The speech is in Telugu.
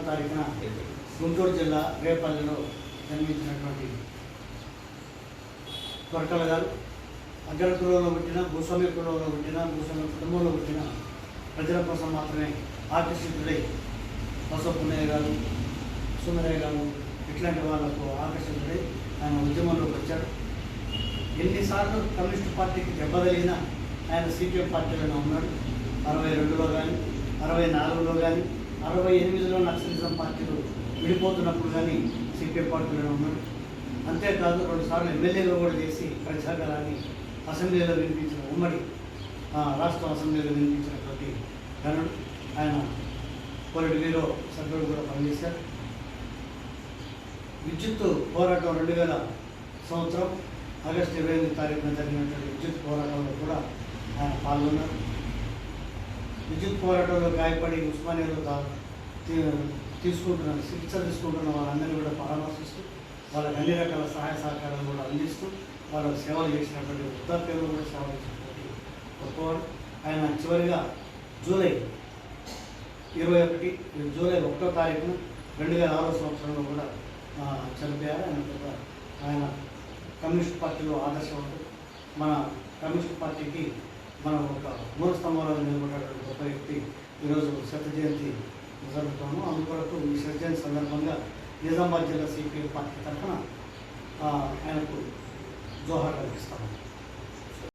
పద్నాలుగు తారీఖున గుంటూరు జిల్లా రేపల్లిలో జన్మించినటువంటి త్వరకల గారు అగ్ర కులంలో పుట్టిన భూస్వామ్య కులంలో పుట్టిన భూస్వామ్య కుటుంబంలో పుట్టిన ప్రజల కోసం మాత్రమే ఆకర్షితుడై బసపున్నయ్య గారు సుందరయ్య గారు ఇట్లాంటి వాళ్ళకు ఆకర్షితుడై ఆయన ఉద్యమంలోకి వచ్చాడు ఎన్నిసార్లు కమ్యూనిస్ట్ పార్టీకి దెబ్బతలిగినా ఆయన సిపిఎం పార్టీలోనే ఉన్నాడు. అరవై రెండులో కానీ అరవై నాలుగులో కానీ అరవై ఎనిమిదిలో నక్సలిజం పార్టీలు విడిపోతున్నప్పుడు కానీ సిపిఎం పార్టీలోనే ఉన్నాడు అంతేకాదు రెండుసార్లు ఎమ్మెల్యేగా కూడా చేసి ప్రజాగలాన్ని అసెంబ్లీలో వినిపించిన ఉమ్మడి రాష్ట్ర అసెంబ్లీలో వినిపించినటువంటి ఘనుడు ఆయన పొలిట్ సభ్యుడు కూడా పనిచేశారు. విద్యుత్ పోరాటం రెండు వేల సంవత్సరం ఆగస్టు ఇరవై ఎనిమిది తారీఖున జరిగినటువంటి విద్యుత్ పోరాటంలో కూడా ఆయన పాల్గొన్నారు. విద్యుత్ పోరాటంలో గాయపడి ఉస్మానియాలో దా- తీసుకుంటున్న చికిత్స తీసుకుంటున్న వాళ్ళందరినీ కూడా పరామర్శిస్తూ వాళ్ళకి అన్ని రకాల సహాయ సహకారాలు కూడా అందిస్తూ వాళ్ళకు సేవలు చేసినటువంటి వృద్ధాప్యంలో కూడా సేవలు చేసినటువంటి గొప్పవాడు. ఆయన చివరిగా జూలై ఇరవై ఒకటి జూలై ఒకటో తారీఖున రెండు వేల ఆరో సంవత్సరంలో కూడా చనిపోయారు. ఆయన ఆయన కమ్యూనిస్ట్ పార్టీలో ఆదర్శవంతుడు. మన కమ్యూనిస్ట్ పార్టీకి మనం ఒక మూల స్తంభంలో నిలబడేటువంటి వ్యక్తి ఈరోజు శత జయంతి జరుపుతాము. అందుకొరకు ఈ శత జయంతి సందర్భంగా నిజామాబాద్ జిల్లా సిపిఎం పార్టీ తరఫున ఆయనకు జోహార్ కల్పిస్తాము